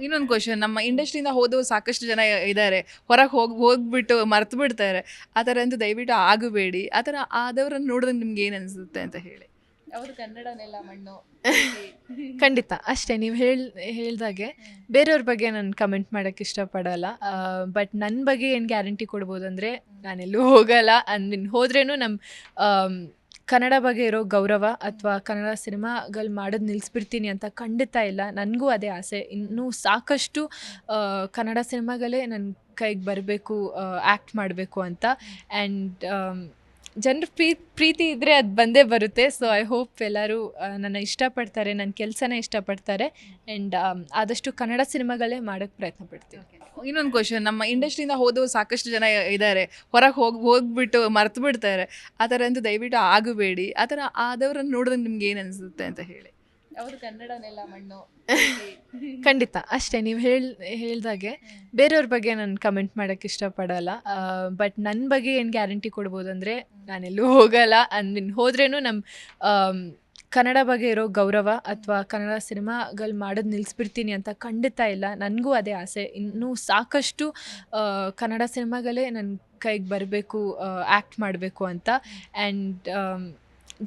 ಇನ್ನೊಂದು ಕ್ವಶನ್ ನಮ್ಮ ಇಂಡಸ್ಟ್ರಿಯಿಂದ ಹೋದವರು ಸಾಕಷ್ಟು ಜನ ಇದ್ದಾರೆ. ಹೊರಗೆ ಹೋಗಿ ಹೋಗ್ಬಿಟ್ಟು ಮರ್ತು ಬಿಡ್ತಾರೆ. ಆ ಥರ ಅಂತೂ ದಯವಿಟ್ಟು ಆಗಬೇಡಿ. ಆ ಥರ ಆದವ್ರನ್ನ ನೋಡಿದ್ರೆ ನಿಮ್ಗೆ ಏನು ಅನಿಸುತ್ತೆ ಅಂತ ಹೇಳಿ. ಅವರು ಕನ್ನಡನೆಲ್ಲ ಮಣ್ಣು. ಖಂಡಿತ. ಅಷ್ಟೇ ನೀವು ಹೇಳ್ ಹೇಳ್ದಾಗೆ ಬೇರೆಯವ್ರ ಬಗ್ಗೆ ನಾನು ಕಮೆಂಟ್ ಮಾಡೋಕ್ಕೆ ಇಷ್ಟಪಡಲ್ಲ. ಬಟ್ ನನ್ನ ಬಗ್ಗೆ ಏನು ಗ್ಯಾರಂಟಿ ಕೊಡ್ಬೋದು ಅಂದರೆ ನಾನೆಲ್ಲೂ ಹೋಗಲ್ಲ. ಅಂದಿನ ಹೋದ್ರೇ ನಮ್ಮ ಕನ್ನಡ ಬಗ್ಗೆ ಇರೋ ಗೌರವ ಅಥವಾ ಕನ್ನಡ ಸಿನಿಮಾಗಳು ಮಾಡೋದು ನಿಲ್ಲಿಸ್ಬಿಡ್ತೀನಿ ಅಂತ ಖಂಡಿತ ಇಲ್ಲ. ನನಗೂ ಅದೇ ಆಸೆ. ಇನ್ನೂ ಸಾಕಷ್ಟು ಕನ್ನಡ ಸಿನಿಮಾಗಳೇ ನನ್ನ ಕೈಗೆ ಬರಬೇಕು ಆ್ಯಕ್ಟ್ ಮಾಡಬೇಕು ಅಂತ. ಆ್ಯಂಡ್ ಜನರ ಪ್ರೀ, ಪ್ರೀತಿ ಇದ್ದರೆ ಅದು ಬಂದೇ ಬರುತ್ತೆ. ಸೊ ಐ ಹೋಪ್ ಎಲ್ಲರೂ ನನ್ನ ಇಷ್ಟಪಡ್ತಾರೆ ನನ್ನ ಕೆಲಸನ ಇಷ್ಟಪಡ್ತಾರೆ. ಆ್ಯಂಡ್ ಆದಷ್ಟು ಕನ್ನಡ ಸಿನಿಮಾಗಳೇ ಮಾಡೋಕ್ಕೆ ಪ್ರಯತ್ನ ಪಡ್ತೀನಿ. ಇನ್ನೊಂದು ಕ್ವಶನ್ ನಮ್ಮ ಇಂಡಸ್ಟ್ರಿಯಿಂದ ಹೋದವರು ಸಾಕಷ್ಟು ಜನ ಇದ್ದಾರೆ. ಹೊರಗೆ ಹೋಗಿ, ಹೋಗ್ಬಿಟ್ಟು ಮರ್ತು ಬಿಡ್ತಾರೆ ಆ ಥರ ಅಂತೂ ದಯವಿಟ್ಟು ಆಗಬೇಡಿ. ಆ ಥರ ಆದವ್ರನ್ನ ನೋಡಿದ್ರೆ ನಿಮ್ಗೆ ಏನು ಅನಿಸುತ್ತೆ ಅಂತ ಹೇಳಿ. ಯಾವುದು ಕನ್ನಡನೆಲ್ಲ ಮಣ್ಣು. ಖಂಡಿತ, ಅಷ್ಟೇ, ನೀವು ಹೇಳ್, ಹೇಳ್ದಾಗೆ ಬೇರೆಯವ್ರ ಬಗ್ಗೆ ನಾನು ಕಮೆಂಟ್ ಮಾಡೋಕ್ಕೆ ಇಷ್ಟಪಡಲ್ಲ. ಬಟ್ ನನ್ನ ಬಗ್ಗೆ ಏನು ಗ್ಯಾರಂಟಿ ಕೊಡ್ಬೋದು ಅಂದರೆ ನಾನೆಲ್ಲೂ ಹೋಗಲ್ಲ. ಅಂದಿನ ಹೋದ್ರೇನು ನಮ್ಮ ಕನ್ನಡ ಬಗ್ಗೆ ಇರೋ ಗೌರವ ಅಥವಾ ಕನ್ನಡ ಸಿನಿಮಾಗಳು ಮಾಡೋದು ನಿಲ್ಲಿಸ್ಬಿಡ್ತೀನಿ ಅಂತ ಖಂಡಿತ ಇಲ್ಲ. ನನಗೂ ಅದೇ ಆಸೆ. ಇನ್ನೂ ಸಾಕಷ್ಟು ಕನ್ನಡ ಸಿನಿಮಾಗಳೇ ನನ್ನ ಕೈಗೆ ಬರಬೇಕು ಆ್ಯಕ್ಟ್ ಮಾಡಬೇಕು ಅಂತ. ಆ್ಯಂಡ್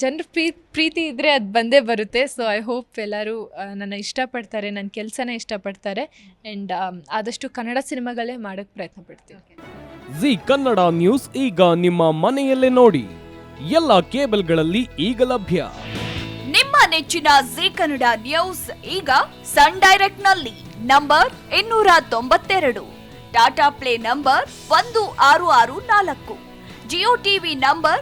ಜನರ ಪ್ರೀ ಪ್ರೀತಿ ಇದ್ದರೆ ಅದು ಬಂದೇ ಬರುತ್ತೆ. ಸೊ ಐ ಹೋಪ್ ಎಲ್ಲರೂ ನನ್ನ ಇಷ್ಟಪಡ್ತಾರೆ ನನ್ನ ಕೆಲಸನ ಇಷ್ಟಪಡ್ತಾರೆ. ಆ್ಯಂಡ್ ಆದಷ್ಟು ಕನ್ನಡ ಸಿನಿಮಾಗಳೇ ಮಾಡೋಕ್ಕೆ ಪ್ರಯತ್ನ ಪಡ್ತೀನಿ. ಜಿ ಕನ್ನಡ ನ್ಯೂಸ್ ಈಗ ನಿಮ್ಮ ಮನೆಯಲ್ಲೇ ನೋಡಿ. ಎಲ್ಲ ಕೇಬಲ್ಗಳಲ್ಲಿ ಈಗ ಲಭ್ಯ. ನಿಮ್ಮ ನೆಚ್ಚಿನ ಜಿ ಕನ್ನಡ ನ್ಯೂಸ್ ಈಗ ಸನ್ ಡೈರೆಕ್ಟ್ನಲ್ಲಿ ನಂಬರ್ ಇನ್ನೂರ ತೊಂಬತ್ತೆರಡು. ಟಾಟಾ ಪ್ಲೇ ನಂಬರ್ ಒಂದು ಆರು ಆರು ನಾಲ್ಕು. Jio TV number